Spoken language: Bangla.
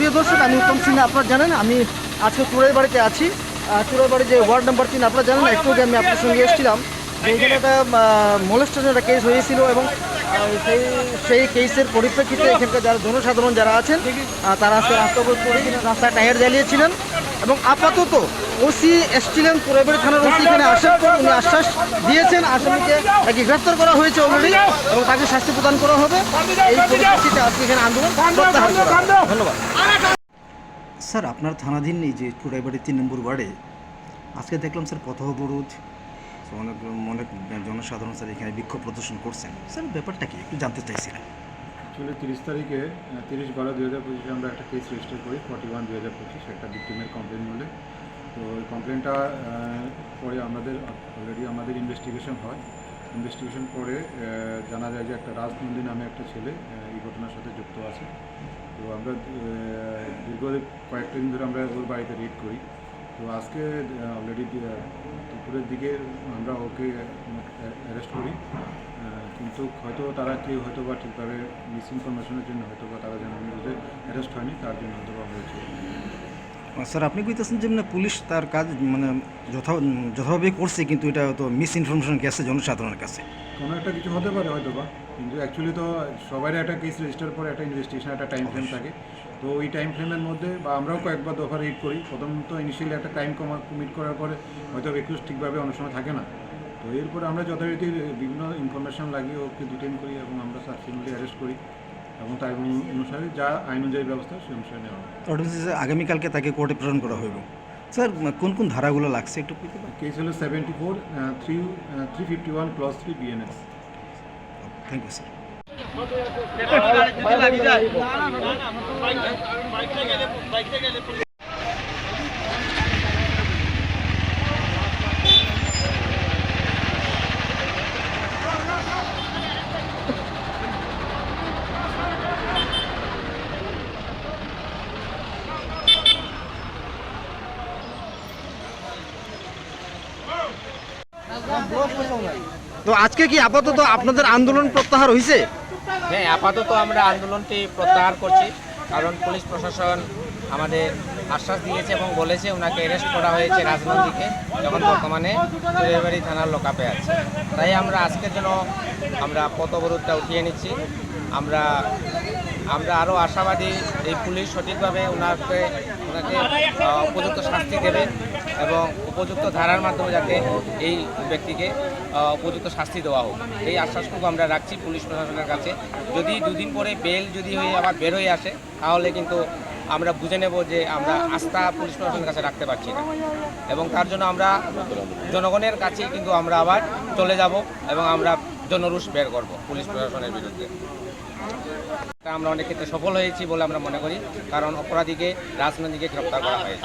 প্রিয় দর্শক, আমি উত্তম সিনহা, আপনারা জানেন, আমি আজকে চুড়াই বাড়িতে আছি। চুড়াই বাড়ি যে ওয়ার্ড নাম্বার তিন, আপনারা জানেন একটু আমি আপনার সঙ্গে এসেছিলাম। এখানে একটা মোলেস্টেশন একটা কেস হয়েছিল এবং সেই সেই কেসের পরিপ্রেক্ষিতে এখানকার যারা জনসাধারণ যারা আছেন তারা আজকে রাস্তা করে রাস্তায় টায়ার জ্বালিয়েছিলেন এবং আপাতত ওসি এসছিলেন পুরাবাড়ি থানার ওসি এখানে পর উনি আশ্বাস দিয়েছেন, আসামিকে তাকে গ্রেফতার করা হয়েছে অলরেডি এবং তাকে শাস্তি প্রদান করা হবে। এই পরিপ্রেক্ষিতে আজকে এখানে আন্দোলন ধন্যবাদ। স্যার, আপনার থানাধীন এই যে চুড়াইবাড়ি তিন নম্বর ওয়ার্ডে, আজকে দেখলাম স্যার পথ অবরোধ? অনেক অনেক জনসাধারণ স্যার এখানে বিক্ষোভ প্রদর্শন করছেন। স্যার, ব্যাপারটা কি? একটু জানতে চাইছিলাম। অ্যাকচুয়ালি তিরিশ তারিখে তিরিশ বারো দুই হাজার পঁচিশে আমরা একটা কেস রেজিস্টার করি ফর্টি ওয়ান দুই হাজার পঁচিশ, একটা ভিক্টিমের কমপ্লেন বলে। তো ওই কমপ্লেনটা পরে আমাদের অলরেডি আমাদের ইনভেস্টিগেশন হয়। ইনভেস্টিগেশন পরে জানা যায় যে একটা রাজনন্দী নামে একটা ছেলে এই ঘটনার সাথে যুক্ত আছে। তো আমরা দীর্ঘ কয়েকটা দিন ধরে আমরা ওর বাড়িতে রেড করি। তো আজকে অলরেডি দুপুরের দিকে আমরা ওকে অ্যারেস্ট করি। কিন্তু হয়তো তারা কেউ হয়তো বা ঠিকভাবে মিস ইনফরমেশনের জন্য হয়তো বা তারা যেন নিউজে অ্যারেস্ট হয়নি, তার জন্য হয়তো বা হয়েছে। স্যার, আপনি কইতেছেন যে মানে পুলিশ তার কাজ মানে যথা যথাভাবে করছে, কিন্তু এটা হয়তো মিস ইনফরমেশন গেছে জনসাধারণের কাছে। কোনো একটা কিছু হতে পারে হয়তো বা। কিন্তু অ্যাকচুয়ালি তো সবারই একটা কেস রেজিস্টার পরে একটা ইনভেস্টিগেশন একটা টাইম ফ্রেম থাকে। তো ওই টাইম ফ্রেমের মধ্যে বা আমরাও কয়েকবার দফা রিড করি। প্রথম তো ইনিশিয়ালি একটা টাইম কমা কমিট করার পরে হয়তো রিকোয়েস্ট ঠিকভাবে অনেক সময় থাকে না। তো এরপরে আমরা যথারীতি বিভিন্ন ইনফরমেশন লাগিয়ে ওকে ডিটেন করি এবং আমরা সাবসিডেন্টলি অ্যারেস্ট করি এবং তার অনুসারে যা আইন অনুযায়ী ব্যবস্থা সেই অনুসারে নেওয়া হয় আগামীকালকে তাকে কোর্টে প্রেরণ করা হইব। স্যার কোন কোন ধারাগুলো লাগছে একটু কেস হলো seventy four three three fifty one plus three BNS thank you sir তো আজকে কি আপাতত আপনাদের আন্দোলন প্রত্যাহার হয়েছে হ্যাঁ আপাতত আমরা আন্দোলনটি প্রত্যাহার করছি, কারণ পুলিশ প্রশাসন আমাদের আশ্বাস দিয়েছে এবং বলেছে ওনাকে অ্যারেস্ট করা হয়েছে রাজনন্দীকে যখন বর্তমানে চুরিয়াবাড়ি থানার লোকাপে আছে। তাই আমরা আজকের জন্য আমরা পথ অবরোধটা উঠিয়ে নিচ্ছি। আমরা আমরা আরও আশাবাদী এই পুলিশ সঠিকভাবে ওনাকে ওনাকে উপযুক্ত শাস্তি দেবে। এবং উপযুক্ত ধারার মাধ্যমে যাতে এই ব্যক্তিকে উপযুক্ত শাস্তি দেওয়া হোক। এই আশ্বাসটুকু আমরা রাখছি পুলিশ প্রশাসনের কাছে। যদি দুদিন পরে বেল যদি হয়ে আবার বের হয়ে আসে, তাহলে কিন্তু আমরা বুঝে নেব যে আমরা আস্থা পুলিশ প্রশাসনের কাছে রাখতে পারছি না। এবং তার জন্য আমরা জনগণের কাছেই কিন্তু আমরা আবার চলে যাব এবং আমরা জনরুষ বের করব পুলিশ প্রশাসনের বিরুদ্ধে। আমরা অনেক ক্ষেত্রে সফল হয়েছি বলে আমরা মনে করি, কারণ অপরাধীকে রাজনৈতিকে গ্রেপ্তার করা হয়েছে।